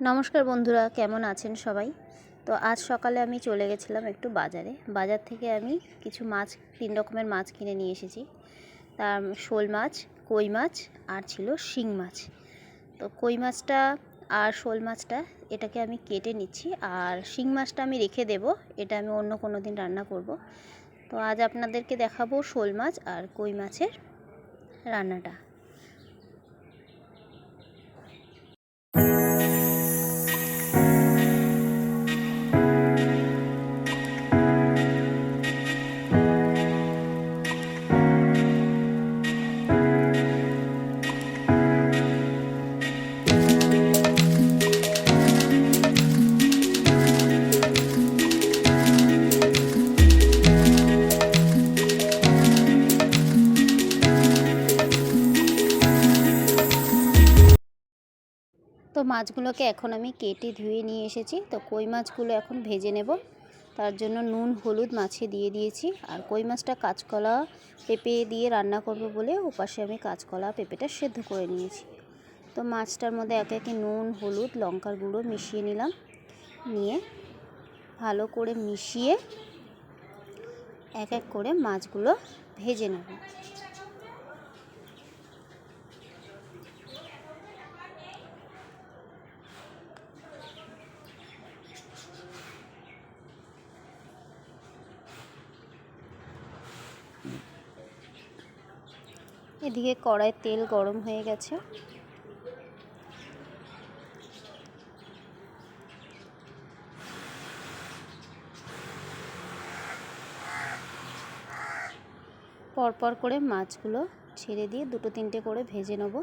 নমস্কার বন্ধুরা, কেমন আছেন সবাই? তো আজ সকালে আমি চলে গেছিলাম একটু বাজারে। বাজার থেকে আমি কিছু মাছ, তিন রকমের মাছ কিনে নিয়ে এসেছি। তার শোল মাছ, কই মাছ আর ছিল শিং মাছ। তো কই মাছটা আর শোল মাছটা এটাকে আমি কেটে নিচ্ছি আর শিং মাছটা আমি রেখে দেব। এটা আমি অন্য কোনো দিন রান্না করব। তো আজ আপনাদেরকে দেখাবো শোল মাছ আর কই মাছের রান্নাটা। তো মাছগুলোকে এখন আমি কেটে ধুয়ে নিয়ে এসেছি। তো কই মাছগুলো এখন ভেজে নেব। তার জন্য নুন, হলুদ মাছে দিয়ে দিয়েছি। আর কই মাছটা কাঁচকলা পেঁপে দিয়ে রান্না করব বলে ওপাশে আমি কাঁচকলা পেঁপেটা সেদ্ধ করে নিয়েছি। তো মাছটার মধ্যে একে একে নুন, হলুদ, লঙ্কার গুঁড়ো মিশিয়ে নিলাম। নিয়ে ভালো করে মিশিয়ে এক এক করে মাছগুলো ভেজে নেব। এদিকে কড়াই তেল গরম হয়ে গেছে। পরপর করে মাছগুলো ছেড়ে দিয়ে দুটো তিনটে করে ভেজে নেব।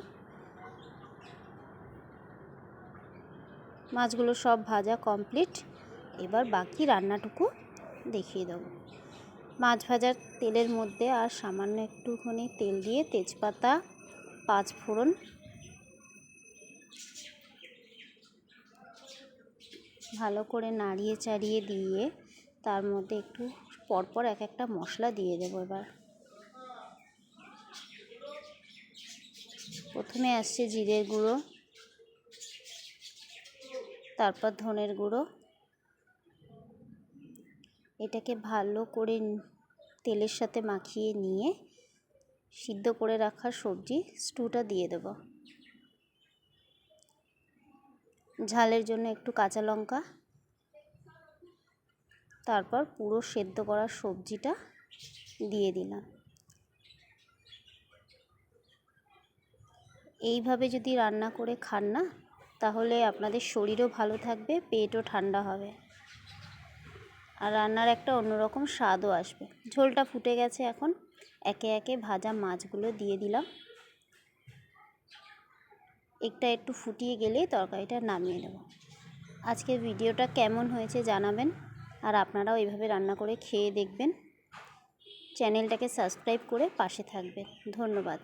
মাছগুলো সব ভাজা কমপ্লিট। এবার বাকি রান্নাটুকু দেখিয়ে দেবো। মাছ ভাজার তেলের মধ্যে আর সামান্য একটুখানি তেল দিয়ে তেজপাতা পাঁচ ফোড়ন ভালো করে নাড়িয়ে চাড়িয়ে দিয়ে তার মধ্যে একটু পরপর এক একটা মশলা দিয়ে দেবো এবার। প্রথমে আসছে জিরের গুঁড়ো, তারপর ধনের গুঁড়ো এটাকে ভালো করে তেলের সাথে মাখিয়ে নিয়ে সিদ্ধ করে রাখা সবজি স্টুটা দিয়ে দেব। ঝালের জন্য একটু কাঁচা লঙ্কা, তারপর পুরো সেদ্ধ করা সবজিটা দিয়ে দিলাম। এইভাবে যদি রান্না করে খান না, তাহলে আপনাদের শরীরও ভালো থাকবে, পেটও ঠান্ডা হবে। আর রান্নার একটা অন্যরকম স্বাদও আসবে। ঝোলটা ফুটে গেছে এখন। একে একে ভাজা মাছগুলো দিয়ে দিলাম। একটা একটু ফুটিয়ে গেলেই তরকারিটা নামিয়ে নেব। আজকের ভিডিওটা কেমন হয়েছে জানাবেন। আর আপনারাও এইভাবে রান্না করে খেয়ে দেখবেন। চ্যানেলটাকে সাবস্ক্রাইব করে পাশে থাকবেন। ধন্যবাদ।